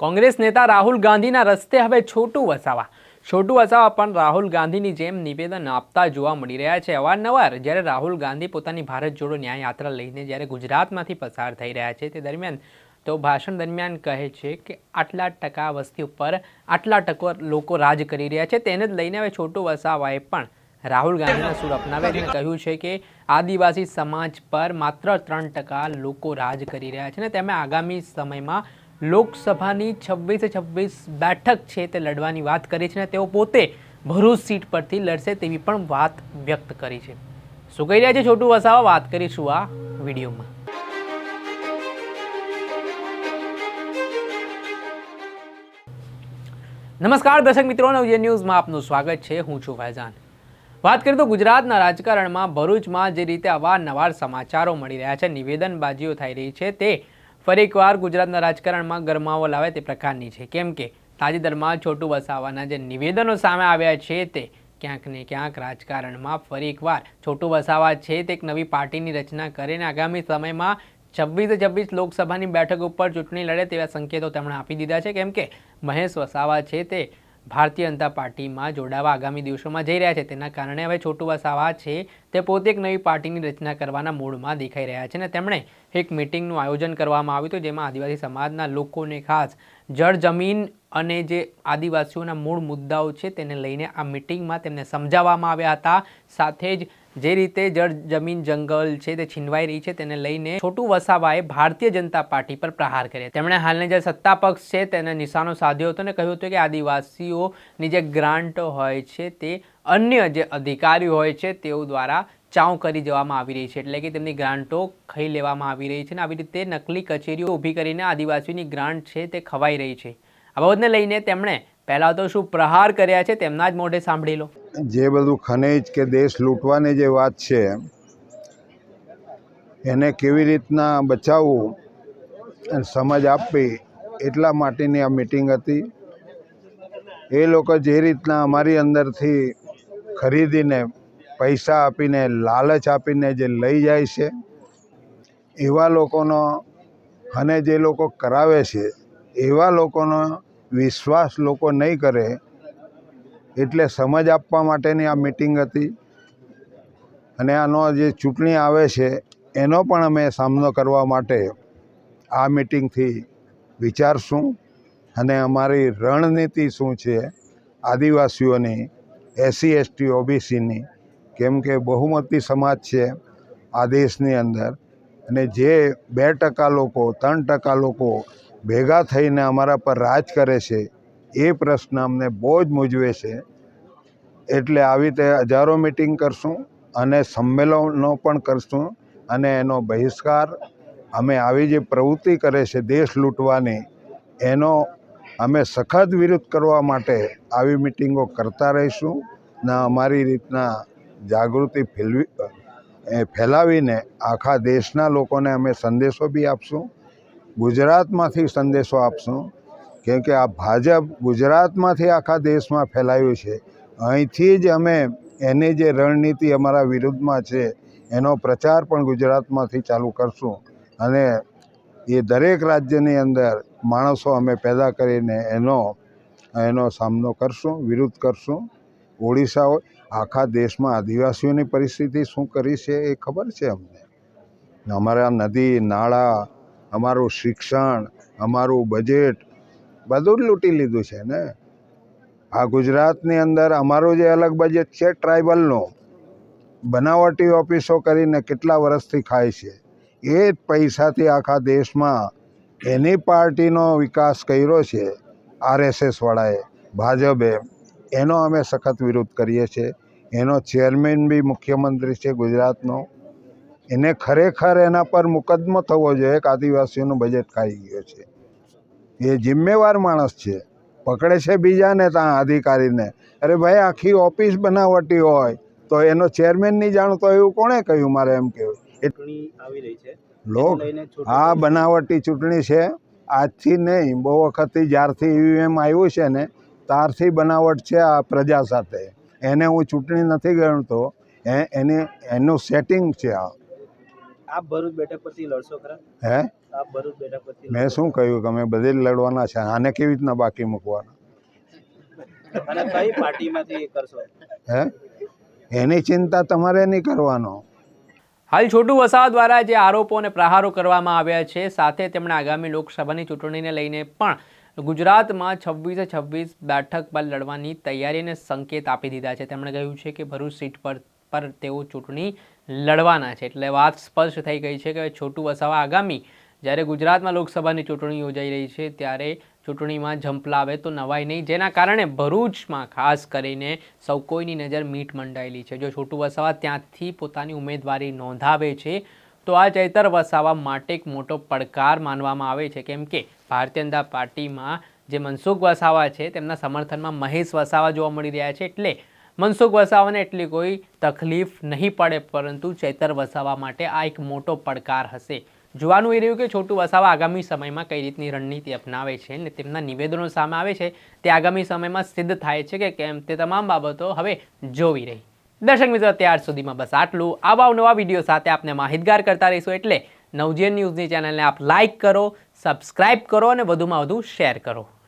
કોંગ્રેસ નેતા રાહુલ ગાંધીના રસ્તે હવે છોટું વસાવા. છોટું વસાવા પણ રાહુલ ગાંધીની જેમ નિવેદન આપતા જોવા મળી રહ્યા છે. અવારનવાર જ્યારે રાહુલ ગાંધી પોતાની ભારત જોડો ન્યાય યાત્રા લઈને જ્યારે ગુજરાતમાંથી પસાર થઈ રહ્યા છે, તે દરમિયાન તો ભાષણ દરમિયાન કહે છે કે આટલા ટકા વસ્તી ઉપર આટલા ટકો લોકો રાજ કરી રહ્યા છે. તેને જ લઈને હવે છોટું વસાવાએ પણ રાહુલ ગાંધીના સૂર અપનાવ્યા કહ્યું છે કે આદિવાસી સમાજ પર માત્ર ત્રણ ટકા લોકો રાજ કરી રહ્યા છે અને તેમણે આગામી સમયમાં લોકસભાની છવ્વીસે છવ્વીસ બેઠક છે તે લડવાની વાત કરી છે અને તેઓ પોતે ભરૂચ સીટ પરથી લડશે તેવી પણ વાત વ્યક્ત કરી છે. શું કહી રહ્યા છે છોટું વસાવા? વાત કરીશું આ વિડીયોમાં. નમસ્કાર દર્શક મિત્રો, નવજે ન્યૂઝમાં આપનું સ્વાગત છે. હું છું ફૈઝાન. વાત કરીએ તો ગુજરાતના રાજકારણમાં ભરૂચમાં જે રીતે અવારનવાર સમાચારો મળી રહ્યા છે, નિવેદનબાજીઓ થઈ રહી છે, તે ફરી એકવાર ગુજરાતના રાજકારણમાં ગરમાવો લાવે તે પ્રકારની છે. કેમ કે તાજેતરમાં છોટું વસાવાના જે નિવેદનો સામે આવ્યા છે તે ક્યાંક ને ક્યાંક રાજકારણમાં ફરી એકવાર છોટું વસાવા છે તે એક નવી પાર્ટીની રચના કરીને આગામી સમયમાં છવ્વીસે છવ્વીસ લોકસભાની બેઠક ઉપર ચૂંટણી લડે તેવા સંકેતો તેમણે આપી દીધા છે. કેમ કે મહેશ વસાવા છે તે ભારતીય જનતા પાર્ટીમાં જોડાવા આગામી દિવસોમાં જઈ રહ્યા છે. તેના કારણે હવે છોટુ વસાવા છે તે પોતે એક નવી પાર્ટીની રચના કરવાના મૂડમાં દેખાઈ રહ્યા છે અને તેમણે એક મિટિંગનું આયોજન કરવામાં આવ્યું હતું જેમાં આદિવાસી સમાજના લોકોને ખાસ જળ જમીન અને જે આદિવાસીઓના મૂળ મુદ્દાઓ છે તેને લઈને આ મિટિંગમાં તેમને સમજાવવામાં આવ્યા હતા. સાથે જ જે રીતે જળ, જમીન, જંગલ છે તે છીનવાઈ રહી છે તેને લઈને છોટું વસાવાએ ભારતીય જનતા પાર્ટી પર પ્રહાર કર્યા. તેમણે હાલને જે સત્તા પક્ષ છે તેને નિશાનો સાધ્યો હતો અને કહ્યું હતું કે આદિવાસીઓની જે ગ્રાન્ટ હોય છે તે અન્ય જે અધિકારીઓ હોય છે તેઓ દ્વારા ચાઉ કરી દેવામાં આવી રહી છે. એટલે કે તેમની ગ્રાન્ટો ખાઈ લેવામાં આવી રહી છે અને આવી રીતે નકલી કચેરીઓ ઊભી કરીને આદિવાસીઓની ગ્રાન્ટ છે તે ખવાઈ રહી છે. આ બાબતને લઈને તેમણે પહેલાં તો શું પ્રહાર કર્યા છે તેમના જ મોઢે સાંભળી લો. જે બધું ખનિજ કે દેશ લૂંટવાની જે વાત છે, એને કેવી રીતના બચાવવું અને સમજ આપવી એટલા માટેની આ મિટિંગ હતી. એ લોકો જે રીતના અમારી અંદરથી ખરીદીને પૈસા આપીને, લાલચ આપીને જે લઈ જાય છે, એવા લોકોનો અને જે લોકો કરાવે છે, એવા લોકોનો વિશ્વાસ લોકો નહીં કરે એટલે સમજ આપવા માટેની આ મિટિંગ હતી. અને આનો જે ચૂંટણી આવે છે, એનો પણ અમે સામનો કરવા માટે આ મિટિંગથી વિચારશું. અને અમારી રણનીતિ શું છે, આદિવાસીઓની, એસસી, એસટી, ઓબીસીની, કેમ કે બહુમતી સમાજ છે આ દેશની અંદર. અને જે બે ટકા લોકો, ત્રણ ટકા લોકો ભેગા થઈને અમારા પર રાજ કરે છે એ પ્રશ્ન અમને બહુ જ મૂંઝવે છે. એટલે આવી રીતે હજારો મિટિંગ કરશું અને સંમેલનો પણ કરશું અને એનો બહિષ્કાર અમે આવી જે પ્રવૃત્તિ કરે છે દેશ લૂંટવાની, એનો અમે સખત વિરોધ કરવા માટે આવી મિટિંગો કરતા રહીશું. ને અમારી રીતના જાગૃતિ ફેલવી ફેલાવીને આખા દેશના લોકોને અમે સંદેશો બી આપશું. ગુજરાતમાંથી સંદેશો આપશું. કેમ કે આ ભાજપ ગુજરાતમાંથી આખા દેશમાં ફેલાયું છે. અહીંથી જ અમે એની જે રણનીતિ અમારા વિરુદ્ધમાં છે, એનો પ્રચાર પણ ગુજરાતમાંથી ચાલુ કરશું. અને એ દરેક રાજ્યની અંદર માણસો અમે પેદા કરીને એનો એનો સામનો કરશું, વિરોધ કરશું. ઓડિશા હોય આખા દેશમાં આદિવાસીઓની પરિસ્થિતિ શું કરી છે એ ખબર છે અમને? અમારા નદી, નાળા, અમારું શિક્ષણ, અમારું બજેટ બધું જ લૂંટી લીધું છે ને? આ ગુજરાતની અંદર અમારું જે અલગ બજેટ છે ટ્રાઇબલનો બનાવટી ઓફિસો કરીને કેટલા વર્ષથી ખાય છે? એ જ પૈસાથી આખા દેશમાં એની પાર્ટીનો વિકાસ કર્યો છે આરએસએસવાળાએ ભાજપે. એનો અમે સખત વિરોધ કરીએ છીએ. એનો ચેરમેન બી મુખ્યમંત્રી છે ગુજરાતનો. એને ખરેખર એના પર મુકદ્દમો થવો જોઈએ કે આદિવાસીઓનું બજેટ ખાઈ ગયો છે. એ જિમ્મેવાર માણસ છે. પકડે છે બીજાને ત્યાં અધિકારીને. અરે ભાઈ આખી ઓફિસ બનાવટી હોય. તો એનો ચેરમેન નહીં જાણતો એવું કોણે કહ્યું? મારે એમ કહેવું. ચૂંટણી આવી રહી છે. લોક આ બનાવટી ચૂંટણી છે. આજથી નહીં બહુ વખતથી જ્યારથી ઈવીએમ આવ્યું છે ને ત્યારથી બનાવટ છે આ પ્રજા સાથે. એને હું ચૂંટણી નથી ગણતો. એ એને એનું સેટિંગ છે આ. આપ ભરૂચ બેઠક પરથી લડશો ખરા? હે? આપ ભરૂચ બેઠક પરથી મેં શું કહ્યું? કે અમે બધે લડવાના છે. આને કેવી રીતના બાકી મૂકવાના? અને કઈ પાર્ટીમાંથી કરશો? હે? એની ચિંતા તમારે નહીં કરવાનો. હાલ છોટુ વસાવા દ્વારા જે આરોપો અને પ્રહારો કરવામાં આવ્યા છે સાથે તેમણે આગામી લોકસભાની ચૂંટણીને લઈને પણ ગુજરાતમાં છવ્વીસે છવ્વીસ બેઠક પર લડવાની તૈયારીને સંકેત આપી દીધા છે. તેમણે કહ્યું છે કે ભરૂચ સીટ પર પર તેઓ ચૂંટણી લડવાના છે. એટલે વાત સ્પષ્ટ થઈ ગઈ છે કે છોટુ વસાવા આગામી જ્યારે ગુજરાતમાં લોકસભાની ચૂંટણી યોજાઈ રહી છે, ત્યારે ચૂંટણીમાં ઝંપલાવે તો નવાય નહીં. જેના કારણે ભરૂચમાં ખાસ કરીને સૌ કોઈની નજર મીટ મંડાયેલી છે. જો છોટુ વસાવા ત્યાંથી પોતાની ઉમેદવારી નોંધાવે છે, તો આ ચૈતર વસાવા માટે એક મોટો પડકાર માનવામાં આવે છે. કેમ કે ભારતીય જનતા પાર્ટીમાં જે મનસુખ વસાવા છે, તેમના સમર્થનમાં મહેશ વસાવા જોવા મળી રહ્યા છે. એટલે મનસુખ વસાવાને એટલી કોઈ તકલીફ નહીં પડે, પરંતુ ચેતર વસાવા માટે આ એક મોટો પડકાર હશે. જોવાનું એ રહ્યું કે છોટુ વસાવા આગામી સમયમાં કઈ રીતની રણનીતિ અપનાવે છે અને તેમના નિવેદનો સામે આવે છે, તે આગામી સમયમાં સિદ્ધ થાય છે કે કેમ તે તમામ બાબતો હવે જોવી રહી. દર્શક મિત્રો, ત્યાર સુધીમાં બસ આટલું. આવા નવા વીડિયો સાથે આપને માહિતગાર કરતા રહીશું એટલે નવજીવન ન્યૂઝની ચેનલને આપ લાઇક કરો, સબસ્ક્રાઇબ કરો અને વધુમાં વધુ શેર કરો.